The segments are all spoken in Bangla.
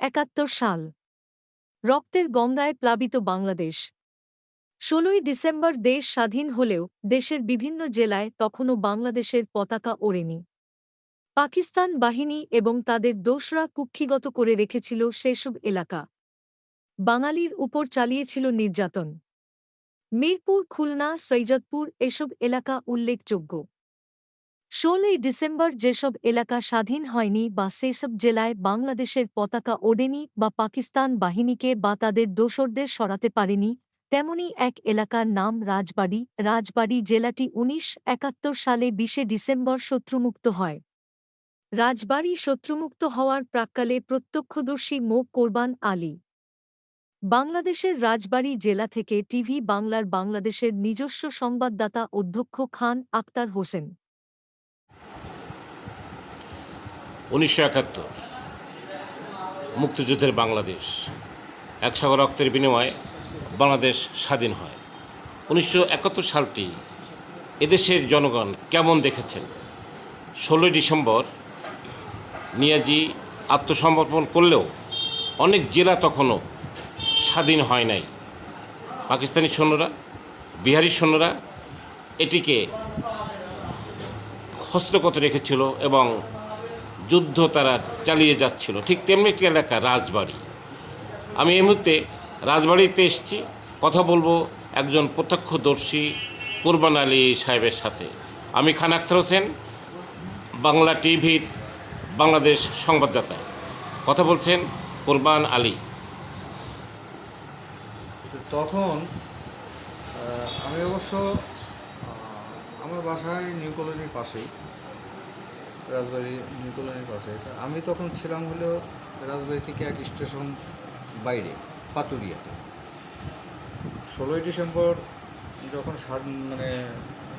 একাত্তর সাল। রক্তের গঙ্গায় প্লাবিত বাংলাদেশ। ষোলোই ডিসেম্বর দেশ স্বাধীন হলেও দেশের বিভিন্ন জেলায় তখনও বাংলাদেশের পতাকা ওড়েনি। পাকিস্তান বাহিনী এবং তাদের দোসরা কুক্ষিগত করে রেখেছিল সেসব এলাকা। বাঙালির উপর চালিয়েছিল নির্যাতন। মিরপুর, খুলনা সৈয়দপুর এসব এলাকা উল্লেখযোগ্য। ষোলোই ডিসেম্বর যেসব এলাকা স্বাধীন হয়নি বা সেসব জেলায় বাংলাদেশের পতাকা ওড়েনি বা পাকিস্তান বাহিনীকে বা তাদের দোসরদের সরাতে পারেনি, তেমনি এক এলাকার নাম রাজবাড়ী। রাজবাড়ী জেলাটি উনিশ একাত্তর সালে বিশে ডিসেম্বর শত্রুমুক্ত হয়। রাজবাড়ী শত্রুমুক্ত হওয়ার প্রাক্কালে প্রত্যক্ষদর্শী মো. কোরবান আলী। বাংলাদেশের রাজবাড়ী জেলা থেকে টিভি বাংলার বাংলাদেশের নিজস্ব সংবাদদাতা অধ্যক্ষ খান আক্তার হোসেন। উনিশশো একাত্তর, মুক্তিযুদ্ধের বাংলাদেশ। একসাগর রক্তের বিনিময়ে বাংলাদেশ স্বাধীন হয়। উনিশশো একাত্তর সালটি এদেশের জনগণ কেমন দেখেছেন? ষোলোই ডিসেম্বর নিয়াজি আত্মসমর্পণ করলেও অনেক জেলা তখনও স্বাধীন হয় নাই। পাকিস্তানি সৈন্যরা, বিহারি সৈন্যরা এটিকে হস্তগত রেখেছিল এবং যুদ্ধ তারা চালিয়ে যাচ্ছিল। ঠিক তেমনি একটি এলাকা, রাজবাড়ি। আমি এই মুহূর্তে রাজবাড়িতে এসেছি। কথা বলব একজন প্রত্যক্ষদর্শী কোরবান আলী সাহেবের সাথে। আমি খান আখতার হোসেন, বাংলা টিভির বাংলাদেশ সংবাদদাতা। কথা বলছেন কোরবান আলী। তখন আমি অবশ্য আমার বাসায় নিউ কলোনির পাশেই। রাজবাড়ি নিউ কলোনির পাশে আমি তখন ছিলাম হলো রাজবাড়ি থেকে এক স্টেশন বাইরে, পাতুরিয়াতে। ষোলোই ডিসেম্বর যখন মানে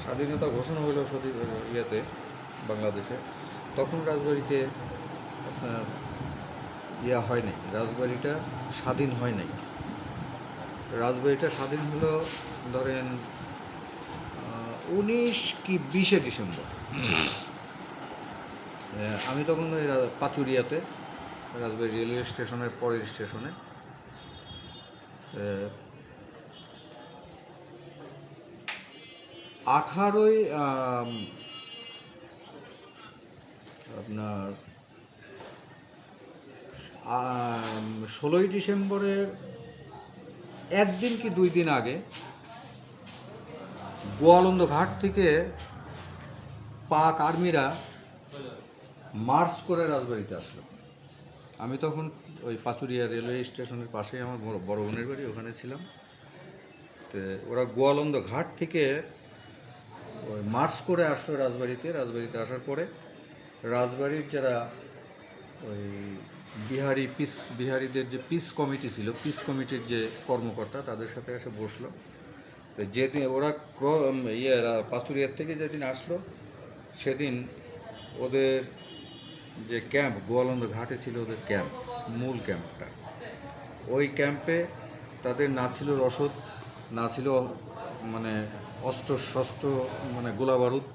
স্বাধীনতা ঘোষণা হলো সদি- ইয়েতে, বাংলাদেশে, তখন রাজবাড়িতে, আপনার, ইয়া হয় নাই, রাজবাড়িটা স্বাধীন হয় নাই। রাজবাড়িটা স্বাধীন হলো, ধরেন উনিশ কি বিশে ডিসেম্বর। আমি তখন ওই পাচুরিয়াতে, রাজবাড়ি রেলওয়ে স্টেশনের পরের স্টেশনে। আঠারোই আপনার ষোলোই ডিসেম্বরের একদিন কি দুই দিন আগে, গোয়ালন্দ ঘাট থেকে পাক আর্মিরা মার্চ করে রাজবাড়িতে আসলো। আমি তখন ওই পাচুরিয়া রেলওয়ে স্টেশনের পাশেই আমার বড় বোনের বাড়ি, ওখানে ছিলাম। তো ওরা গোয়ালন্দ ঘাট থেকে ওই মার্চ করে আসলো রাজবাড়িতে। রাজবাড়িতে আসার পরে রাজবাড়ির যারা ওই বিহারি পিস, বিহারিদের যে পিস কমিটি ছিল, পিস কমিটির যে কর্মকর্তা, তাদের সাথে এসে বসল। তো যেদিন ওরা ক্র- ইয়ে পাচুরিয়ার থেকে যেদিন আসলো, সেদিন ওদের যে ক্যাম্প, গোয়ালন্দ ঘাটে ছিল ওদের ক্যাম্প, মূল ক্যাম্পটা। ওই ক্যাম্পে তাদের না ছিল রসদ, না ছিল মানে অস্ত্র শস্ত্র মানে গোলা বারুদ,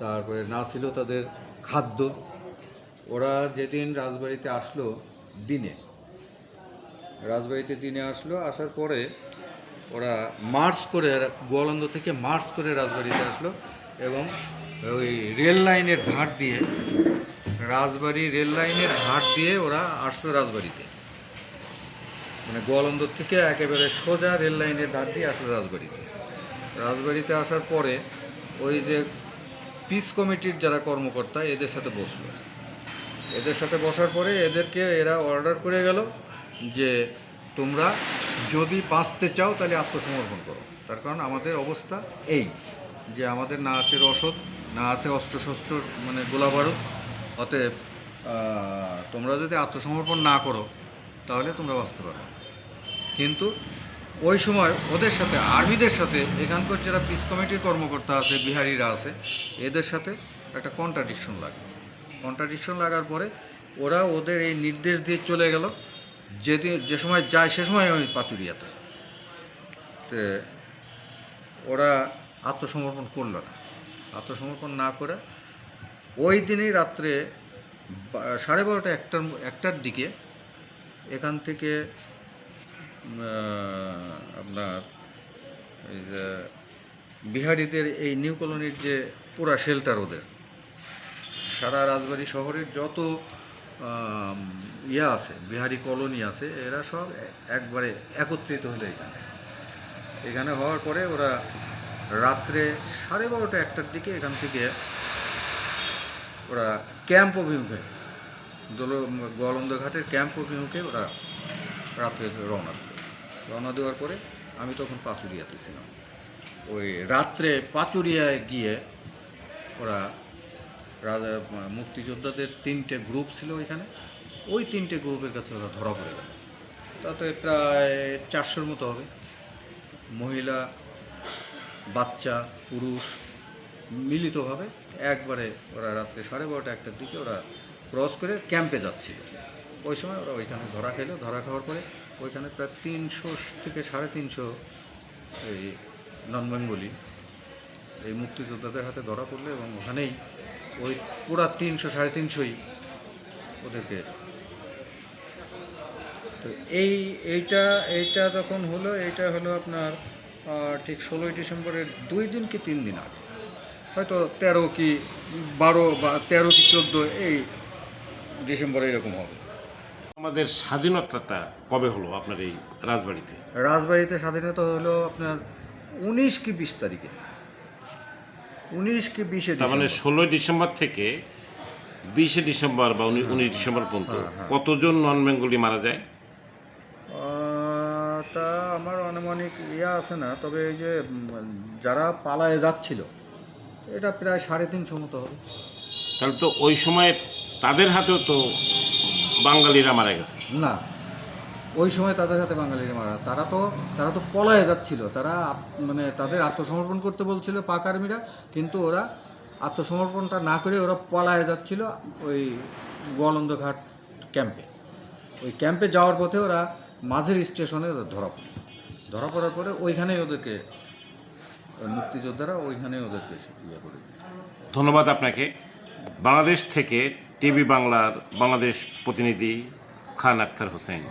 তারপরে না ছিল তাদের খাদ্য। ওরা যেদিন রাজবাড়িতে আসলো, দিনে, রাজবাড়িতে দিনে আসলো, আসার পরে ওরা মার্চ করে গোয়ালন্দ থেকে মার্চ করে রাজবাড়িতে আসলো এবং ওই রেল লাইনের ধার দিয়ে রাজবাড়ি রেল লাইনের ধার দিয়ে ওরা আসলো রাজবাড়িতে। মানে গোয়ালন্দ থেকে একেবারে সোজা রেল লাইনের ধার দিয়ে আসলো রাজবাড়িতে। রাজবাড়িতে আসার পরে ওই যে পিস কমিটির যারা কর্মকর্তা এদের সাথে বসল। এদের সাথে বসার পরে এদেরকে এরা অর্ডার করে গেল যে তোমরা যদি বাঁচতে চাও তাহলে আত্মসমর্পণ করো। তার কারণ আমাদের অবস্থা এই যে আমাদের না আছে রসদ, না আছে অস্ত্রশস্ত্র মানে গোলাবারুদ অতএব তোমরা যদি আত্মসমর্পণ না করো, তাহলে তোমরা বাঁচতে পারো কিন্তু ওই সময় ওদের সাথে, আর্মিদের সাথে, এখানকার যারা পিস কমিটির কর্মকর্তা আছে, বিহারিরা আছে, এদের সাথে একটা কন্ট্রাডিকশন লাগে। কন্ট্রাডিকশন লাগার পরে ওরা ওদের এই নির্দেশ দিয়ে চলে গেল যেদিন যে সময় যায় সে সময় আমি পাচুরিয়াতে। তো ওরা আত্মসমর্পণ করল না। আত্মসমর্পণ না করে ওই দিনই রাত্রে সাড়ে বারোটা একটার একটার দিকে এখান থেকে আপনার এই যে বিহারিদের এই নিউ কলোনির যে পুরা শেল্টার ওদের, সারা রাজবাড়ি শহরের যত ইয়া আছে, বিহারি কলোনি আছে, এরা সব একবারে একত্রিত হলো এখানে। এখানে হওয়ার পরে ওরা রাত্রে সাড়ে বারোটা একটার দিকে এখান থেকে ওরা ক্যাম্প অভিমুখে, দোল গোয়ালন্দ ঘাটের ক্যাম্প অভিমুখে ওরা রাত্রে রওনা দিল। রওনা দেওয়ার পরে আমি তখন পাচুরিয়াতে ছিলাম। ওই রাত্রে পাচুরিয়ায় গিয়ে ওরা রাজা, মুক্তিযোদ্ধাদের তিনটে গ্রুপ ছিল ওইখানে। ওই তিনটে গ্রুপের কাছে ওরা ধরা পড়ে গেল। তাতে প্রায় চারশোর মতো হবে। মহিলা, বাচ্চা, পুরুষ মিলিতভাবে একবারে ওরা রাত্রে সাড়ে বারোটা একটার দিকে ওরা ক্রস করে ক্যাম্পে যাচ্ছিল। ওই সময় ওরা ওইখানে ধরা খেলো, ধরা খাওয়ার পরে ওইখানে প্রায় তিনশো থেকে সাড়ে তিনশো এই নন বেঙ্গলি এই মুক্তিযোদ্ধাদের হাতে ধরা পড়ল এবং ওখানেই ওই পুরা তিনশো সাড়ে তিনশোই ওদেরকে তো এই, এইটা এইটা যখন হলো, এইটা হলো আপনার ঠিক ষোলোই ডিসেম্বরের দুই দিন কি তিন দিন আগে? হয়তো তেরো কি বারো বা তেরো কি চোদ্দ এই ডিসেম্বরে এরকম হবে। আমাদের স্বাধীনতাটা কবে হলো আপনার এই রাজবাড়িতে? রাজবাড়িতে স্বাধীনতা হলো আপনার উনিশ কি বিশ তারিখে। উনিশ কি বিশে তার মানে ষোলোই ডিসেম্বর থেকে বিশে ডিসেম্বর বা উনিশ ডিসেম্বর পর্যন্ত হ্যাঁ, হ্যাঁ। কতজন নন বেঙ্গলি মারা যায়? তা আমার আনুমানিক ইয়া আছে না তবে এই যে যারা পালায় যাচ্ছিল এটা প্রায় সাড়ে তিনশো মতো হবে। তাহলে তো ওই সময় তাদের হাতেও তো বাঙালিরা মারা গেছে। না ওই সময় তাদের হাতে বাঙালিরা মারা তারা তো তারা তো পলায়ে যাচ্ছিল। তারা মানে তাদের আত্মসমর্পণ করতে বলছিল পাক আর্মিরা কিন্তু ওরা আত্মসমর্পণটা না করে ওরা পলায়ে যাচ্ছিল ওই গোয়ালন্দ ঘাট ক্যাম্পে। ওই ক্যাম্পে যাওয়ার পথে ওরা মাঝের স্টেশনে ওরা ধরা পড়ে। ধরা পড়ার পরে ওইখানেই ওদেরকে মুক্তিযোদ্ধারা ওইখানে ওদেরকে ইয়ে করে দিয়েছে। ধন্যবাদ আপনাকে। বাংলাদেশ থেকে টিভি বাংলার বাংলাদেশ প্রতিনিধি খান আক্তার হোসেন।